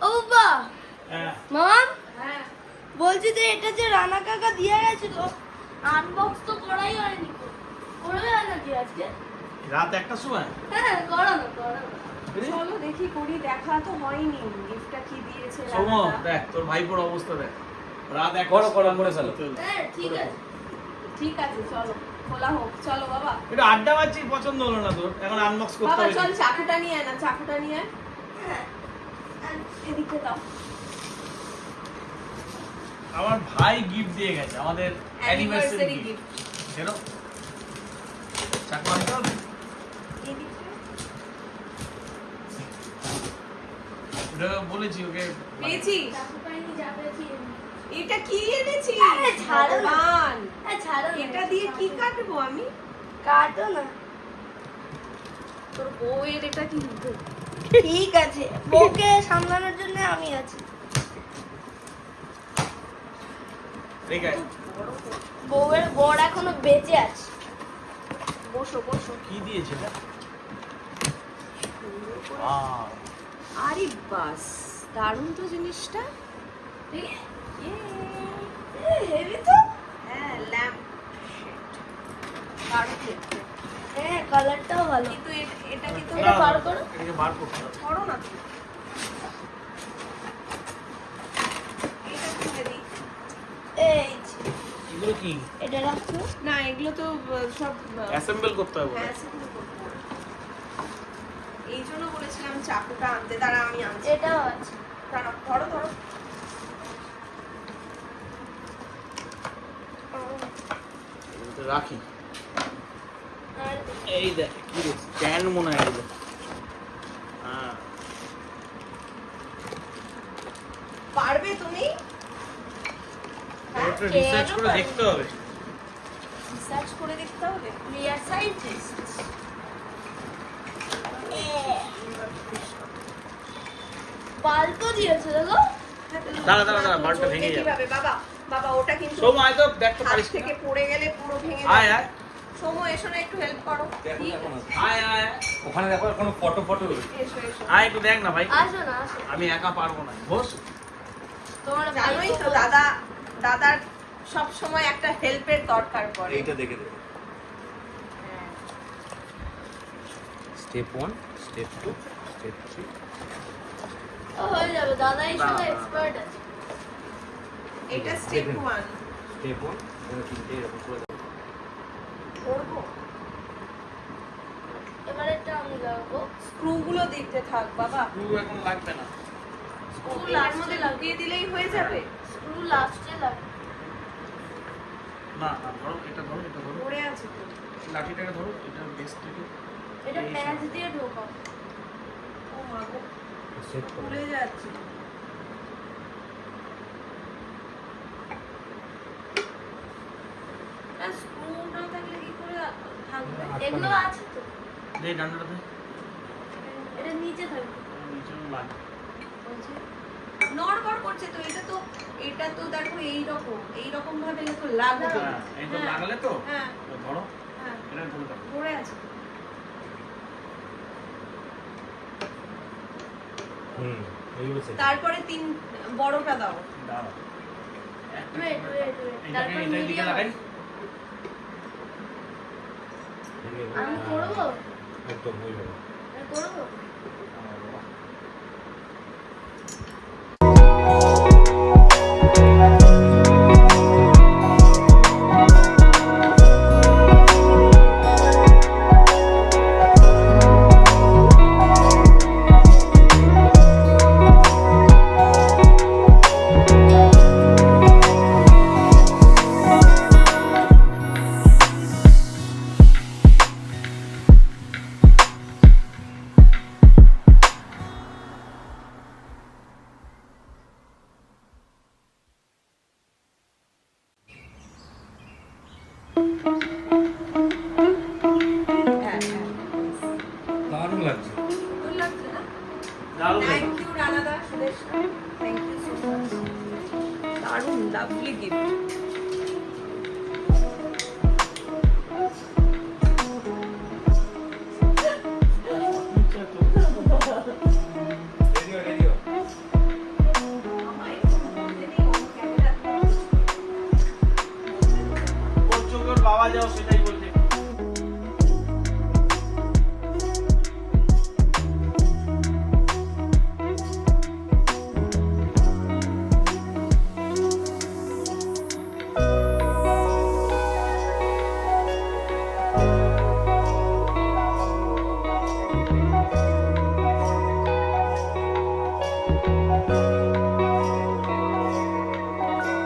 ও বাবা হ্যাঁ। মাম? হ্যাঁ। বলছি যে এটা যে রানা কাকা দিয়ে গেছিল আনবক্স তো করাই হয়নি। তো। করবে নাকি আজকে? রাত একটার সময়? হ্যাঁ করো না করো চলো দেখি করি দেখা তো হয়নি। গিফটটা কি দিয়েছে সোম দেখ তোর ভাইপোর অবস্থা দেখ। রাত এক করো, করো, করে ফেলো। হ্যাঁ ঠিক আছে। ঠিক আছে চলো খোলা হোক চলো বাবা। একটু আড্ডা মারছি পছন্দ হলো না তোর। এখন আনবক্স করতে বাবা চল চাকুটা নিয়ে আয় না চাকুটা নিয়ে আয়। আমার ভাই গিফট দিয়ে গেছে আমাদের অ্যানিভার্সারি গিফট গিফট কেন চাকু হবে ওটা বলেছি ওকে। পেয়েছি। এটা কি এনেছি? আরে ছাড়ো না। ছাড়ো এটা দিয়ে কি কাটবো আমি? কাটো না। তোর বউয়ের এটা কিন্তু ঠিক আছে বউকে সামলানোর জন্য আমি আছি। ঠিক আছে। বউয়ের বর এখনও বেঁচে আছে। বসো বসো। কি দিয়েছে আরে বাস দারুণ তো জিনিসটা। ইয়ে। হেভি তো? হ্যাঁ ল্যাম্প দারুণ দেখতে। হ্যাঁ কালারটাও ভালো। কিন্তু এটা কিন্তু এটা বার করো। এটাকে বার করতে হবে। করো না। এটা খুলে দিই। এই এগুলো কি? এটা রাখো। না এগুলো তো সব অ্যাসেম্বল করতে হবে হ্যাঁ, সেগুলো করতে হবে। এই জন্য বলেছিলাম চাকুটা আনতে দাঁড়া আমি আনছি। এটাও আছে। দাঁড়া ধরো ধরো। রাখি। দেখ কি রে স্ট্যান্ড মনে হয় এগুলো পারবে তুমি ওটা রিসার্চ করে দেখতে হবে রিসার্চ করে দেখতে হবে we are scientists. বাল্বও দিয়েছে দেখো দাঁড়া, দাঁড়া, দাঁড়া, বাল্বটা ভেঙে যাবে। বাবা বাবা ওটা কিন্তু সোম আয় তো দেখ তো হাত পারিস থেকে পড়ে গেলে পুরো ভেঙে আয় আয় সোমো এসো না একটু হেল্প করো। আয় আয় ওখানে দেখো কোনো ফটো ফটো এসো এসো। আয় একটু দেখ না ভাই। আসো না আসো। আমি একা পারব না। বস। তোমার জানোই তো দাদা দাদার সব সময় একটা হেল্পের দরকার পড়ে। এইটা দেখে দেখো step one step two step three ও, হয়ে যাবে। দাদা এই সব এক্সপার্ট আছে। এটা স্টেপ দেখুন। ওয়ান স্টেপ ওয়ান তিনটে এরকম করে। করব? এবারে এটা আমি লাগাবো। স্ক্রু গুলো দিতে থাক বাবা। তুই এখন লাগবে না। স্ক্রু এর লাস্টে মধ্যে লাগবে ঢুকিয়ে দিলেই হয়ে যাবে। স্ক্রু লাস্টে লাগবে। না না ধরো এটা ধরো এটা ধরো। পড়ে আছে তো। লাঠিটাকে ধরো এটা বেস থেকে এটা প্যাঁচ দিয়ে ঢোকাও। ও মা গো, সেট করো। যাচ্ছে আর স্ক্রু না থাকলে কি করে থাকবে এগুলো আছে তো। দে ডান্ডাটা দে। এটা নিচে থাকবে। নিচে লাগে। নড়বড় করছে তো এটা তো এটা তো দেখো এই রকম এই রকম ভাবে তো লাগবে হ্যাঁ এই তো হ্যাঁ। তো হ্যাঁ ধরো হ্যাঁ এটা ধরে দাও পড়ে আছে। হুম তারপরে তিন বড়টা দাও। দাঁড়াও। একটা ওয়েট ওয়েট ওয়েট এটাকে তারপর মিডিয়াম আমি করব? একদম হয়ে যাবে। আমি করব? Thank you Rana Das thank you so much দারুণ লাভলি গিফট Caballos